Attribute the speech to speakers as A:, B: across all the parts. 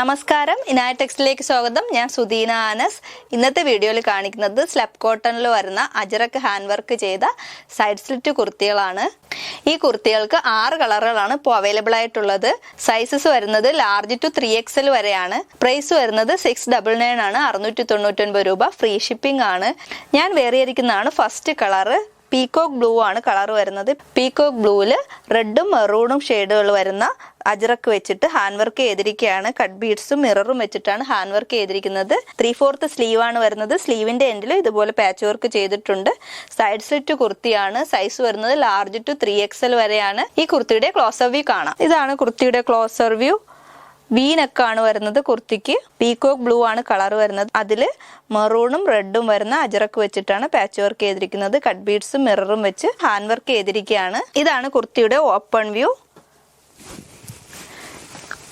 A: നമസ്കാരം. ഇനായടെക്സ്റ്റിലേക്ക് സ്വാഗതം. ഞാൻ സുദീന ആനസ്. ഇന്നത്തെ വീഡിയോയിൽ കാണിക്കുന്നത് സ്ലബ് കോട്ടണിൽ വരുന്ന അജറക്ക് ഹാൻഡ് വർക്ക് ചെയ്ത സൈഡ് സ്ലിറ്റ് കുർത്തികളാണ്. ഈ കുർത്തികൾക്ക് ആറ് കളറുകളാണ് ഇപ്പോൾ അവൈലബിൾ ആയിട്ടുള്ളത്. സൈസസ് വരുന്നത് ലാർജ് ടു ത്രീ എക്സൽ വരെയാണ്. പ്രൈസ് വരുന്നത് സിക്സ് ഡബിൾ നയൻ ആണ്. അറുന്നൂറ്റി തൊണ്ണൂറ്റൊൻപത് രൂപ. ഫ്രീ ഷിപ്പിംഗ് ആണ്. ഞാൻ വേറിയിരിക്കുന്നതാണ് ഫസ്റ്റ് കളറ്. പീകോക്ക് ബ്ലൂ ആണ് കളർ വരുന്നത്. പീകോക്ക് ബ്ലൂവിൽ റെഡും മെറൂണും ഷെയ്ഡുകൾ വരുന്ന അജറക്ക് വെച്ചിട്ട് ഹാൻഡ് വർക്ക് ചെയ്തിരിക്കുകയാണ് കട്ട് ബീഡ്സും മിററും വെച്ചിട്ടാണ് ഹാൻഡ് വർക്ക് ചെയ്തിരിക്കുന്നത്. ത്രീ ഫോർത്ത് സ്ലീവ് ആണ് വരുന്നത്. സ്ലീവിന്റെ എൻഡിൽ ഇതുപോലെ പാച്ച് വർക്ക് ചെയ്തിട്ടുണ്ട്. സൈഡ് സ്ലിറ്റ് കുർത്തിയാണ്. സൈസ് വരുന്നത് ലാർജ് ടു ത്രീ എക്സൽ വരെയാണ്. ഈ കുർത്തിയുടെ ക്ലോസർ വ്യൂ കാണാം. ഇതാണ് കുർത്തിയുടെ ക്ലോസർ വ്യൂ വി നെക്കാണ് വരുന്നത്. കുർത്തിക്ക് പീകോക്ക് ബ്ലൂ ആണ് കളർ വരുന്നത്. അതിൽ മെറൂണും റെഡും വരുന്ന അജറക്ക് വെച്ചിട്ടാണ് പാച്ച് വർക്ക് ചെയ്തിരിക്കുന്നത്. കട്ട് ബീഡ്സും മിററും വെച്ച് ഹാൻഡ് വർക്ക് ചെയ്തിരിക്കുകയാണ്. ഇതാണ് കുർത്തിയുടെ ഓപ്പൺ വ്യൂ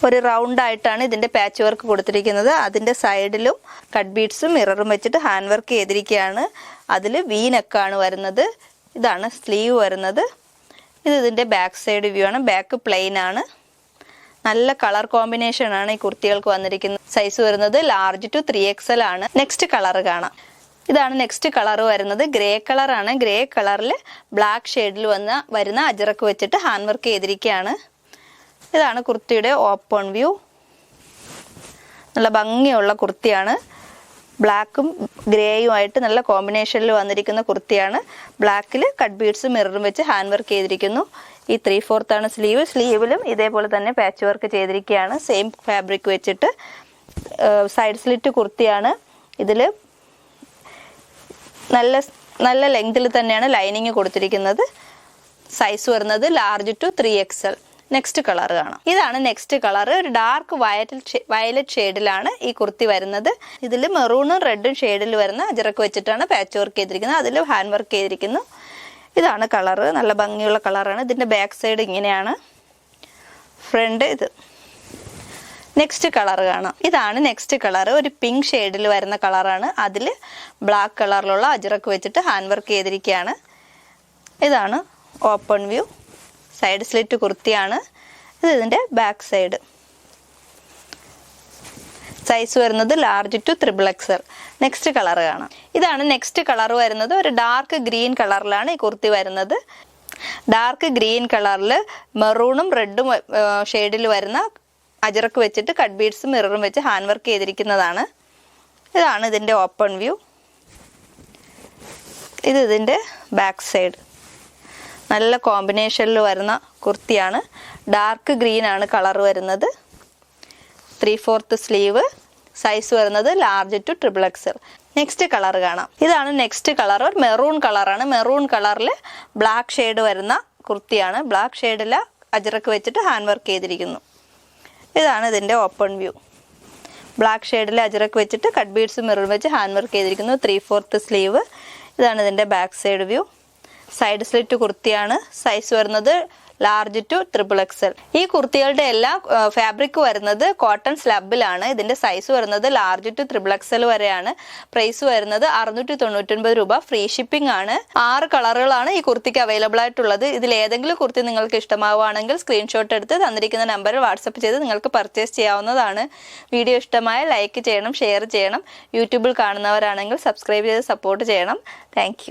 A: ഒരു റൗണ്ട് ആയിട്ടാണ് ഇതിന്റെ പാച്ച് വർക്ക് കൊടുത്തിരിക്കുന്നത്. അതിന്റെ സൈഡിലും കട്ട് ബീഡ്സും മിററും വെച്ചിട്ട് ഹാൻഡ് വർക്ക് ചെയ്തിരിക്കുകയാണ്. അതിൽ വി നെക്കാണ് വരുന്നത്. ഇതാണ് സ്ലീവ് വരുന്നത്. ഇത് ഇതിന്റെ ബാക്ക് സൈഡ് വ്യൂ ആണ്. ബാക്ക് പ്ലെയിൻ ആണ്. നല്ല കളർ കോമ്പിനേഷൻ ആണ് ഈ കുർത്തികൾക്ക് വന്നിരിക്കുന്നത് സൈസ് വരുന്നത്. ലാർജ് ടു ത്രീ എക്സൽ ആണ്. നെക്സ്റ്റ് കളർ കാണാം. ഇതാണ് നെക്സ്റ്റ് കളർ വരുന്നത്. ഗ്രേ കളർ ആണ്. ഗ്രേ കളറിൽ ബ്ലാക്ക് ഷെയ്ഡിൽ വന്ന വരുന്ന അജറക്ക് വെച്ചിട്ട് ഹാൻഡ് വർക്ക് ചെയ്തിരിക്കുകയാണ്. ഇതാണ് കുർത്തിയുടെ ഓപ്പൺ വ്യൂ നല്ല ഭംഗിയുള്ള കുർത്തിയാണ്. ബ്ലാക്കും ഗ്രേയും ആയിട്ട് നല്ല കോമ്പിനേഷനിൽ വന്നിരിക്കുന്ന കുർത്തിയാണ്. ബ്ലാക്കിൽ കട്ട് ബീഡ്സ് മിററും വെച്ച് ഹാൻഡ് വർക്ക് ചെയ്തിരിക്കുന്നു. ഈ ത്രീ ഫോർത്ത് ആണ് സ്ലീവ്. സ്ലീവിലും ഇതേപോലെ തന്നെ പാച്ച് വർക്ക് ചെയ്തിരിക്കുകയാണ്. സെയിം ഫാബ്രിക് വെച്ചിട്ട് സൈഡ് സ്ലിറ്റ് കുർത്തിയാണ്. ഇതിൽ നല്ല നല്ല ലെങ്തിൽ തന്നെയാണ് ലൈനിങ് കൊടുത്തിരിക്കുന്നത്. സൈസ് വരുന്നത് large to three XL next colour കാണാം. ഇതാണ് നെക്സ്റ്റ് കളർ ഒരു ഡാർക്ക് വയലറ്റ് വയലറ്റ് ഷെയ്ഡിലാണ് ഈ കുർത്തി വരുന്നത്. ഇതിൽ മെറൂണും റെഡും ഷെയ്ഡിൽ വരുന്ന അജറക്ക് വെച്ചിട്ടാണ് പാച്ച് വർക്ക് ചെയ്തിരിക്കുന്നത്. അതിൽ ഹാൻഡ് വർക്ക് ചെയ്തിരിക്കുന്നു. ഇതാണ് കളറ് നല്ല ഭംഗിയുള്ള കളറാണ് ഇതിന്റെ ബാക്ക് സൈഡ് ഇങ്ങനെയാണ്. ഫ്രണ്ട് ഇത്. നെക്സ്റ്റ് കളർ കാണാം. ഇതാണ് നെക്സ്റ്റ് കളർ ഒരു പിങ്ക് ഷെയ്ഡിൽ വരുന്ന കളറാണ് അതിൽ ബ്ലാക്ക് കളറിലുള്ള അജറക്ക് വെച്ചിട്ട് ഹാൻഡ് വർക്ക് ചെയ്തിരിക്കുകയാണ്. ഇതാണ് ഓപ്പൺ വ്യൂ സൈഡ് സ്ലിറ്റ് കുർത്തിയാണ്. ഇത് ഇതിന്റെ ബാക്ക് സൈഡ്. സൈസ് വരുന്നത് large to triple XL next colour കാണാം. ഇതാണ് നെക്സ്റ്റ് കളർ വരുന്നത്. ഒരു ഡാർക്ക് ഗ്രീൻ കളറിലാണ് ഈ കുർത്തി വരുന്നത്. ഡാർക്ക് ഗ്രീൻ കളറിൽ മെറൂണും റെഡും ഷെയ്ഡിൽ വരുന്ന അജറക്ക് വെച്ചിട്ട് കട്ട് ബീഡ്സും മിററും വെച്ച് ഹാൻഡ് വർക്ക് ചെയ്തിരിക്കുന്നതാണ്. ഇതാണ് ഇതിന്റെ ഓപ്പൺ വ്യൂ ഇത് ഇതിന്റെ ബാക്ക് സൈഡ് നല്ല കോമ്പിനേഷനിൽ വരുന്ന കുർത്തിയാണ്. ഡാർക്ക് ഗ്രീൻ ആണ് കളർ വരുന്നത്. ത്രീ ഫോർത്ത് സ്ലീവ് സൈസ് വരുന്നത് large to triple XL next colour കാണാം. ഇതാണ് നെക്സ്റ്റ് കളർ മെറൂൺ കളറാണ് മെറൂൺ കളറിൽ ബ്ലാക്ക് ഷെയ്ഡ് വരുന്ന കുർത്തിയാണ്. ബ്ലാക്ക് ഷെയ്ഡിൽ അജറക്ക് വെച്ചിട്ട് ഹാൻഡ് വർക്ക് ചെയ്തിരിക്കുന്നു. ഇതാണ് ഇതിന്റെ ഓപ്പൺ വ്യൂ ബ്ലാക്ക് ഷെയ്ഡിൽ അജറക്ക് വെച്ചിട്ട് കട്ട് ബീഡ്സ് മിറർ വെച്ച് ഹാൻഡ് വർക്ക് ചെയ്തിരിക്കുന്നു. ത്രീ ഫോർത്ത് സ്ലീവ് ഇതാണ് ഇതിന്റെ back side view side slit കുർത്തിയാണ് സൈസ് വരുന്നത് ലാർജ് ടു ട്രിപ്പിൾ എക്സൽ ഈ കുർത്തികളുടെ എല്ലാ ഫാബ്രിക് വരുന്നത് കോട്ടൺ സ്ലബിലാണ് ഇതിന്റെ സൈസ് വരുന്നത് ലാർജ് ടു ട്രിപ്പിൾ എക്സൽ വരെയാണ്. പ്രൈസ് വരുന്നത് അറുന്നൂറ്റി തൊണ്ണൂറ്റൊൻപത് രൂപ. ഫ്രീ ഷിപ്പിംഗ് ആണ്. ആറ് കളറുകളാണ് ഈ കുർത്തിക്ക് അവൈലബിൾ ആയിട്ടുള്ളത്. ഇതിൽ ഏതെങ്കിലും കുർത്തി നിങ്ങൾക്ക് ഇഷ്ടമാവുകയാണെങ്കിൽ സ്ക്രീൻഷോട്ട് എടുത്ത് തന്നിരിക്കുന്ന നമ്പറിൽ വാട്സപ്പ് ചെയ്ത് നിങ്ങൾക്ക് പർച്ചേസ് ചെയ്യാവുന്നതാണ്. വീഡിയോ ഇഷ്ടമായ ലൈക്ക് ചെയ്യണം ഷെയർ ചെയ്യണം. യൂട്യൂബിൽ കാണുന്നവരാണെങ്കിൽ സബ്സ്ക്രൈബ് ചെയ്ത് സപ്പോർട്ട് ചെയ്യണം. താങ്ക്